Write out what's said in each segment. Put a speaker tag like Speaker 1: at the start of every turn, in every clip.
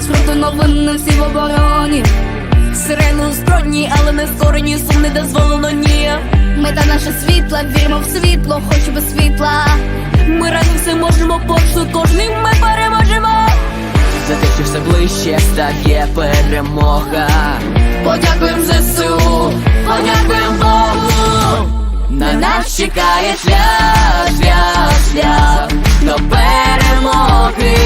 Speaker 1: з фронту новини всі в обороні. Сирени озброєні, але не скорені, сум не дозволено ні. Мета наша світла, віримо в світло, хоч без світла. Ми разом все можемо, почту кожним ми переможемо.
Speaker 2: За те, що все ближче стає перемога.
Speaker 1: Подякуємо ЗСУ, подякуємо Богу.
Speaker 2: На нас чекає шлях, шлях, шлях до перемоги,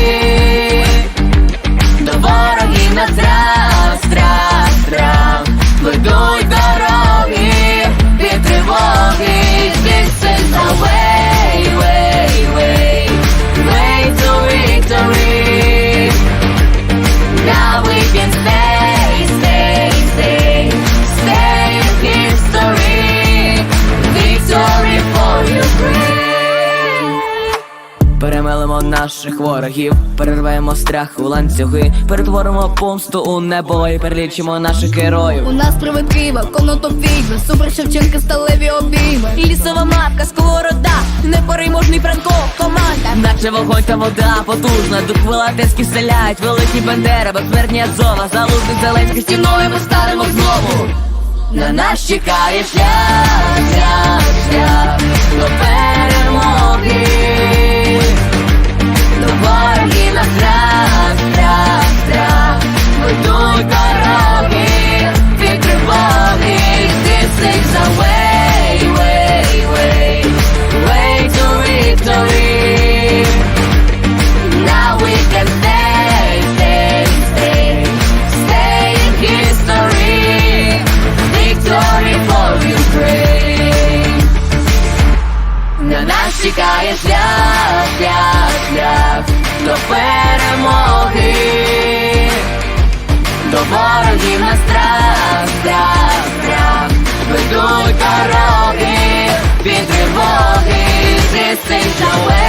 Speaker 2: Перемелимо наших ворогів, перервемо страх у ланцюги, перетворимо помсту у небо і перелічимо наших героїв.
Speaker 1: У нас привид Києва, конотоп відьми, супер Шевченка, сталеві обійми. Лісова мавка, сковорода, непереможний Франко, команда.
Speaker 2: Наче вогонь та вода потужна, дух велетенський селяють, великі бендери, безсмертні Азова, залужник Зеленський стіною ми станемо знову. На нас чекає шлях Тікає шлях, шлях, шлях до перемоги, до ворогів на страх, страх, страх ведуть дороги, від тривоги, чистий шале.